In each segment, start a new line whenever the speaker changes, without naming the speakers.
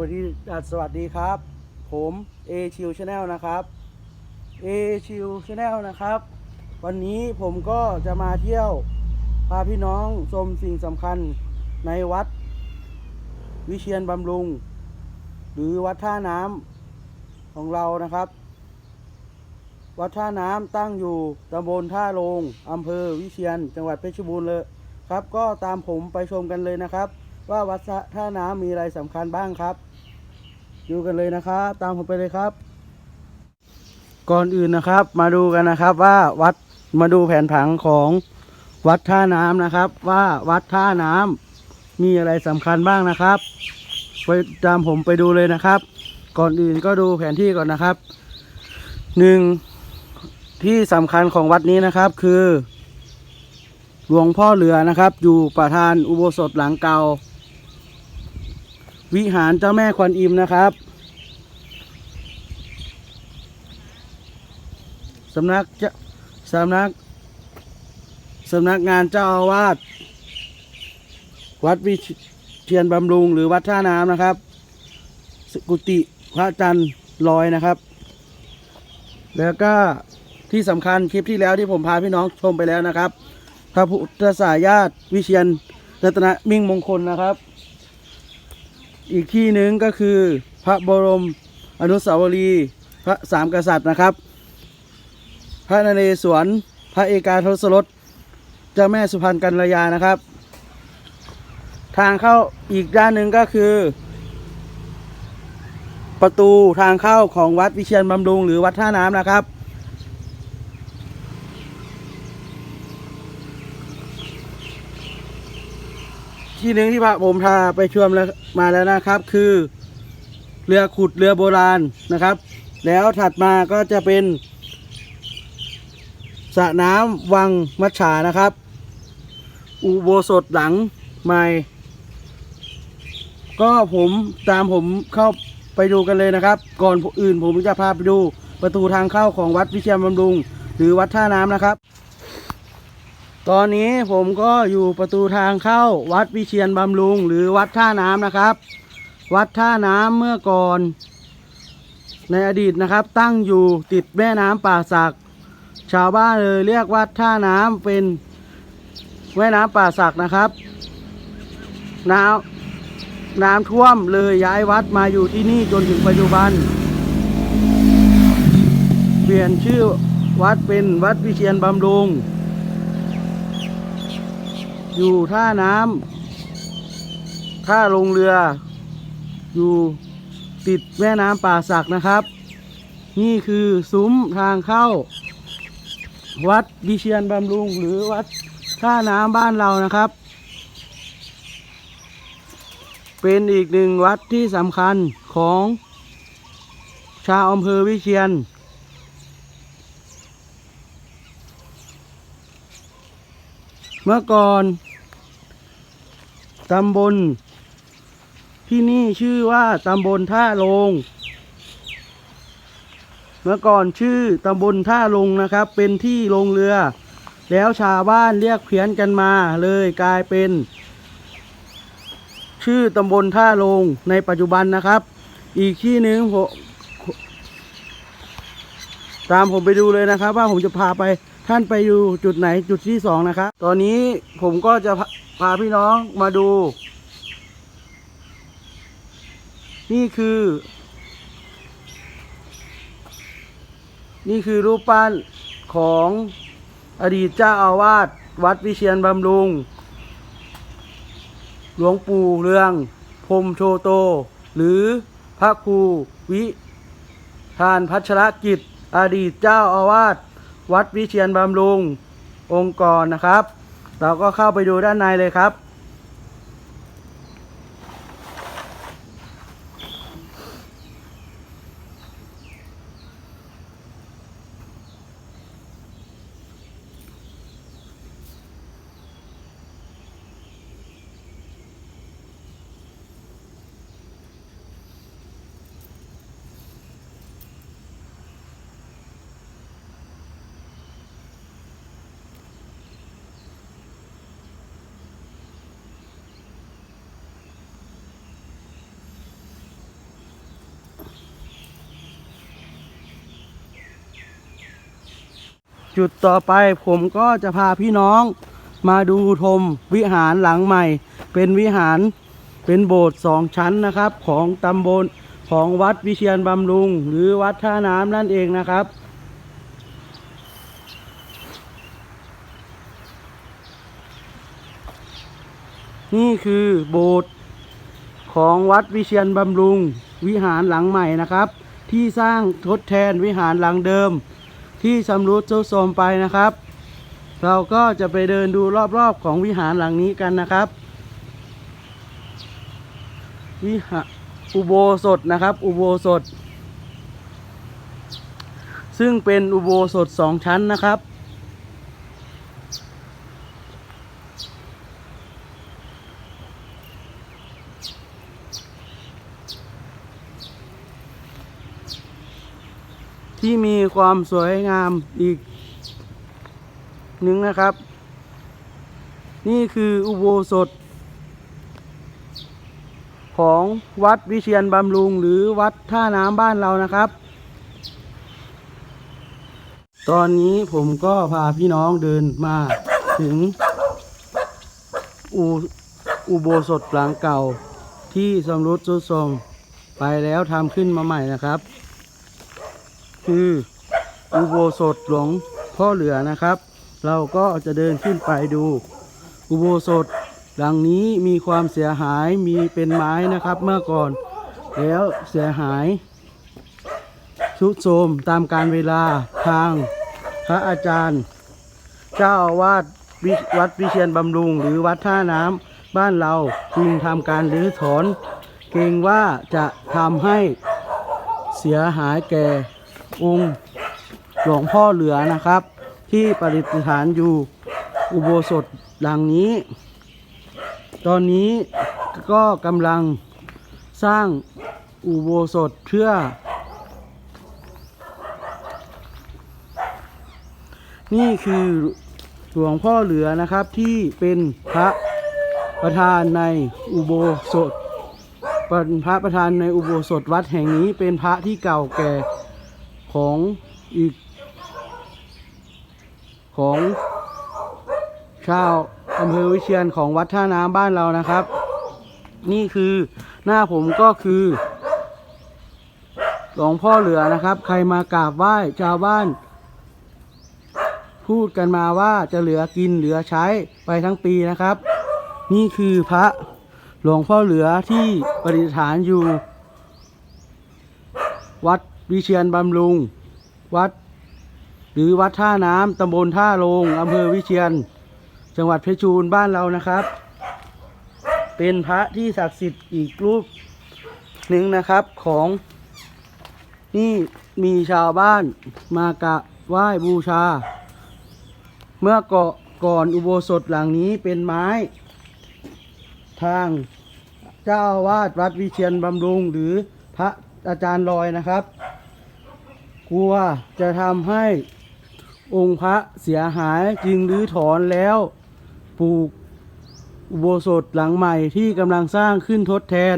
วัสดีสวัสดีครับ ผมเอชิวชาแนลนะครับเอชิวชาแนลนะครับ วันนี้ผมก็จะมาเที่ยว พาพี่น้องชมสิ่งสำคัญในวัด วิเชียนบำรุง หรือวัดท่าน้ำของเรานะครับ วัดท่าน้ำตั้งอยู่ตำบลท่าโรงอำเภอวิเชียนจังหวัดเพชรบูรณ์เลยครับ ก็ตามผมไปชมกันเลยนะครับ ว่าวัดท่าน้ำมีอะไรสำคัญบ้างครับ ดูกันเลยนะครับ ตามผมไปเลยครับ ก่อนอื่นนะครับ มาดูกันนะครับว่าวัดมาดูแผนผังของวัดท่าน้ำนะครับ ว่าวัดท่าน้ำมีอะไรสำคัญบ้างนะครับไปตามผมไปดูเลยนะครับ ก่อนอื่นก็ดูแผนที่ก่อนนะครับหนึ่งที่สำคัญของวัดนี้นะครับคือ หลวงพ่อเหลือนะครับ อยู่ประธานอุโบสถหลังเก่า วิหารเจ้าแม่ควันอิมนะครับสำนักเจ้าสำนักสำนักงานเจ้าอาวาสวัดวิเชียนบำรุง หรือวัดท่าน้ำนะครับ สกุฏิพระจันทร์ลอยนะครับ แล้วก็ที่สำคัญคลิปที่แล้วที่ผมพาพี่น้องชมไปแล้วนะครับพระพุทธสายญาติวิเชียนรัตนมิ่งมงคลนะครับ อีกที่หนึ่งก็คือพระบรมอนุสาวรีย์พระสามกษัตริย์นะครับ พระนเรศวร พระเอกาทศรสเจ้าแม่สุพรรณกัลยานะครับ ทางเข้าอีกด้านหนึ่งก็คือ ประตูทางเข้าของวัดวิเชียนบำรุงหรือวัดท่าน้ำนะครับ ที่หนึ่งที่พระผมพาไปชมแล้วมาแล้วนะครับ คือเรือขุดเรือโบราณนะครับ แล้วถัดมาก็จะเป็นสระน้ำวังมัชฉานะครับ อุโบสถหลังใหม่ ก็ผมตามผมเข้าไปดูกันเลยนะครับ ก่อนอื่นผมจะพาไปดูประตูทางเข้าของวัดวิเชียรบำรุง หรือวัดท่าน้ำนะครับ ตอนนี้ผมก็อยู่ประตูทางเข้าวัดวิเชียนบำรุง หรือวัดท่าน้ำนะครับ วัดท่าน้ำเมื่อก่อน ในอดีตนะครับ ตั้งอยู่ติดแม่น้ำป่าสัก ชาวบ้านเลยเรียกวัดท่าน้ำเป็นแม่น้ำป่าสักนะครับน้ำน้ำท่วมเลยย้ายวัดมาอยู่ที่นี่จนถึงปัจจุบัน เปลี่ยนชื่อวัดเป็นวัดวิเชียนบำรุง อยู่ท่าน้ำท่าลงเรือ อยู่ติดแม่น้ำป่าสักนะครับ นี่คือซุ้มทางเข้า วัดวิเชียนบำรุงหรือวัดท่าน้ำบ้านเรานะครับ เป็นอีกหนึ่งวัดที่สำคัญของชาวอำเภอวิเชียน เมื่อก่อน ตำบล ที่นี่ชื่อว่าตำบลท่าลง เมื่อก่อนชื่อตำบลท่าลงนะครับ เป็นที่ลงเรือ แล้วชาวบ้านเรียกเพี้ยนกันมาเลยกลายเป็น ชื่อตำบลท่าลงในปัจจุบันนะครับ อีกที่หนึ่งผมตามผมไปดูเลยนะครับ ว่าผมจะพาไปท่านไปอยู่จุดไหนจุดที่สองนะครับ ตอนนี้ผมก็จะ พาพี่น้องมาดู นี่คือ นี่คือรูปปั้นของอดีตเจ้าอาวาสวัดวิเชียนบำรุง หลวงปู่เรืองพรมโชโต หรือพระครูวิทานพัชรกิจ อดีตเจ้าอาวาสวัดวิเชียนบำรุงองค์กรนะครับ เราก็เข้าไปดูด้านในเลยครับ จุดต่อไปผมก็จะพาพี่น้องมาดูชมวิหารหลังใหม่ เป็นวิหารเป็นโบสถ์สองชั้นนะครับ ของตำบลของวัดวิเชียนบำรุง หรือวัดท่าน้ำนั่นเองนะครับ นี่คือโบสถ์ของวัดวิเชียนบำรุง วิหารหลังใหม่นะครับ ที่สร้างทดแทนวิหารหลังเดิม ที่ชำรุดทรุดโทรมไปนะครับ เราก็จะไปเดินดูรอบๆของวิหารหลังนี้กันนะครับ วิหารอุโบสถนะครับ อุโบสถ ซึ่งเป็นอุโบสถสองชั้นนะครับ ที่มีความสวยงามอีกหนึ่งนะครับ นี่คืออุโบสถ ของวัดวิเชียนบำรุงหรือวัดท่าน้ำบ้านเรานะครับ ตอนนี้ผมก็พาพี่น้องเดินมาถึงอุอุโบสถหลังเก่าที่สำรุดทรุดโทรมไปแล้วทำขึ้นมาใหม่นะครับ คือ อุโบสถหลวงพ่อเหลือนะครับ เราก็จะเดินขึ้นไปดู อุโบสถหลังนี้มีความเสียหายมีเป็นไม้นะครับเมื่อก่อน แล้วเสียหายชุดโทรมตามการเวลาทางพระอาจารย์ เจ้าอาวาสวิวัดวิเชียนบำรุง หรือวัดท่าน้ำบ้านเราจึงทำการรื้อถอน เกรงว่าจะทำให้เสียหายแก่ องค์หลวงพ่อเหลือนะครับ ที่ประดิษฐานอยู่อุโบสถหลังนี้ ตอนนี้ก็กำลังสร้างอุโบสถเพื่อ นี่คือหลวงพ่อเหลือนะครับที่เป็นพระประธานในอุโบสถเป็นพระประธานในอุโบสถวัดแห่งนี้เป็นพระที่เก่าแก่ ของอีก ของชาวอำเภอวิเชียนของวัดท่าน้ำบ้านเรานะครับ นี่คือหน้าผมก็คือ หลวงพ่อเหลือนะครับ ใครมากราบไหว้ชาวบ้าน พูดกันมาว่าจะเหลือกินเหลือใช้ไปทั้งปีนะครับ นี่คือพระหลวงพ่อเหลือที่ประดิษฐานอยู่ วัด วิเชียนบำรุง วัด หรือวัดท่าน้ำตำบลท่าโรงอำเภอวิเชียน จังหวัดเพชรบูรณ์บ้านเรานะครับ เป็นพระที่ศักดิ์สิทธิ์อีกรูปหนึ่งนะครับของนี่มีชาวบ้านมากราบไหว้บูชา เมื่อก่อก่อนอุโบสถหลังนี้เป็นไม้ ทางเจ้าอาวาดวัดวิเชียนบำรุงหรือพระอาจารย์ลอยนะครับ กลัวจะทำให้องค์พระเสียหายจึงรื้อถอนแล้วปลูกอุโบสถหลังใหม่ที่กำลังสร้างขึ้นทดแทน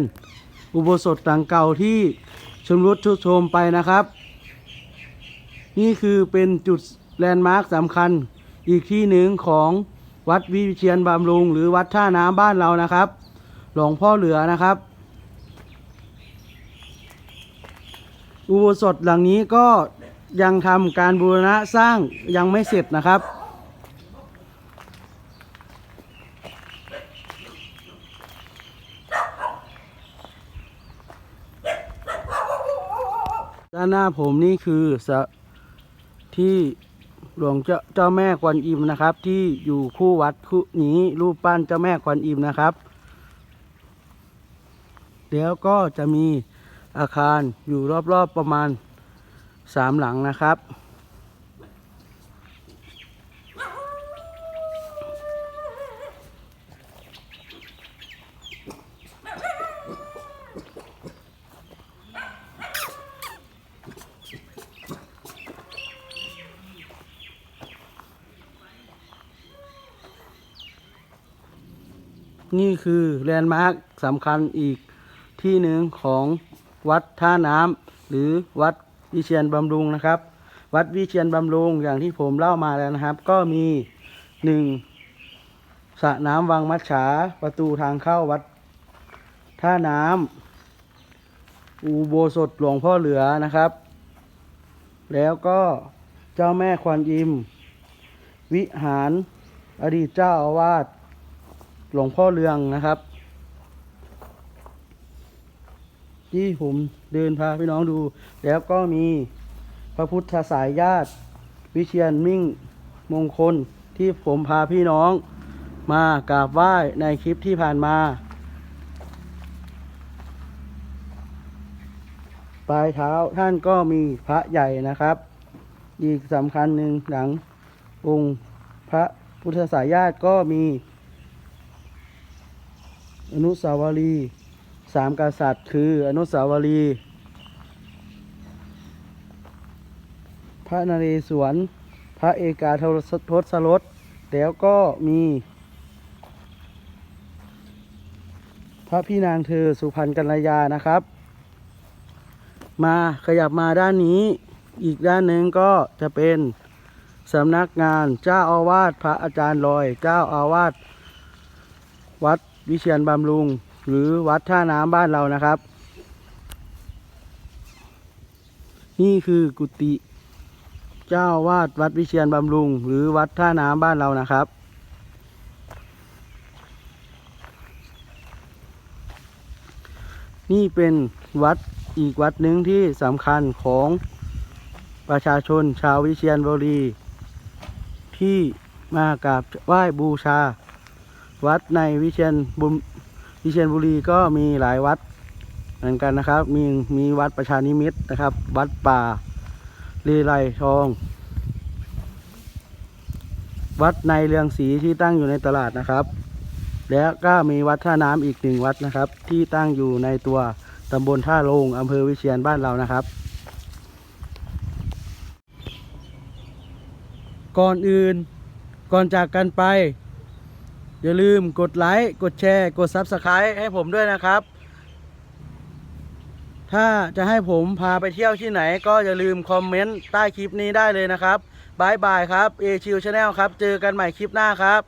อุโบสถหลังเก่าที่ชำรุดทรุดโทรมไปนะครับ นี่คือเป็นจุดแลนด์มาร์คสำคัญอีกที่หนึ่งของวัดวิเชียนบำรุง หรือวัดท่าน้ำบ้านเรานะครับ หลวงพ่อเหลือนะครับ อุโบสถหลังนี้ก็ยังทำการบูรณะสร้างยังไม่เสร็จนะครับ ด้านหน้าผมนี่คือสะที่หลวงเจ้าเจ้าแม่กวนอิมนะครับ ที่อยู่คู่วัดคู่นี้รูปปั้นเจ้าแม่กวนอิมนะครับ แล้วก็จะมี อาคารอยู่รอบๆประมาณสามหลังนะครับ นี่คือแลนด์มาร์คสำคัญอีกที่หนึ่งของ วัดท่าน้ำหรือวัดวิเชียนบำรุงนะครับ วัดวิเชียนบำรุงอย่างที่ผมเล่ามาแล้วนะครับ ก็มีหนึ่งสระน้ำวังมัดฉาประตูทางเข้าวัดท่าน้ำอุโบสถหลวงพ่อเหลือนะครับ แล้วก็เจ้าแม่ควันอิม วิหารอดีตเจ้าอาวาสหลวงพ่อเรืองนะครับ ที่ผมเดินพาพี่น้องดู แล้วก็มีพระพุทธสายญาติ วิเชียนมิ่งมงคลที่ผมพาพี่น้องมากราบไหว้ในคลิปที่ผ่านมาปลายเท้าท่านก็มีพระใหญ่นะครับ อีกสำคัญหนึ่งหลังองค์พระพุทธสายญาติก็มี อนุสาวรีย์ สามกษัตริย์คืออนุสาวรีย์พระนเรศวร พระเอกาทศรสแล้วก็มี พระพี่นางเธอสุพรรณกัลยานะครับ มาขยับมาด้านนี้อีกด้านหนึ่งก็จะเป็นสำนักงานเจ้าอาวาสพระอาจารย์ลอย เจ้าอาวาสวัดวิเชียนบำรุง หรือวัดท่าน้ำบ้านเรานะครับ นี่คือกุฏิเจ้าวาสวัดวิเชียนบำรุง หรือวัดท่าน้ำบ้านเรานะครับ นี่เป็นวัดอีกวัดหนึ่งที่สำคัญของประชาชนชาววิเชียรบุรีที่มากราบไหว้บูชา วัดในวิเชียร บุมวิเชียรบุรีก็มีหลายวัดเหมือนกันนะครับ มีมีวัดประชานิมิตนะครับ วัดป่าเลไลทอง วัดในเรืองศรีที่ตั้งอยู่ในตลาดนะครับ แล้วก็มีวัดท่าน้ำอีกหนึ่งวัดนะครับ ที่ตั้งอยู่ในตัวตำบลท่าโลงอำเภอวิเชียรบ้านเรานะครับ ก่อนอื่นก่อนจากกันไป อย่าลืมกดไลค์ กดแชร์ กด Subscribe ให้ผมด้วยนะครับ ถ้าจะให้ผมพาไปเที่ยวที่ไหน ก็อย่าลืมคอมเมนต์ใต้คลิปนี้ได้เลยนะครับบายบายครับเอชิวชาแนลครับ เจอกันใหม่คลิปหน้าครับ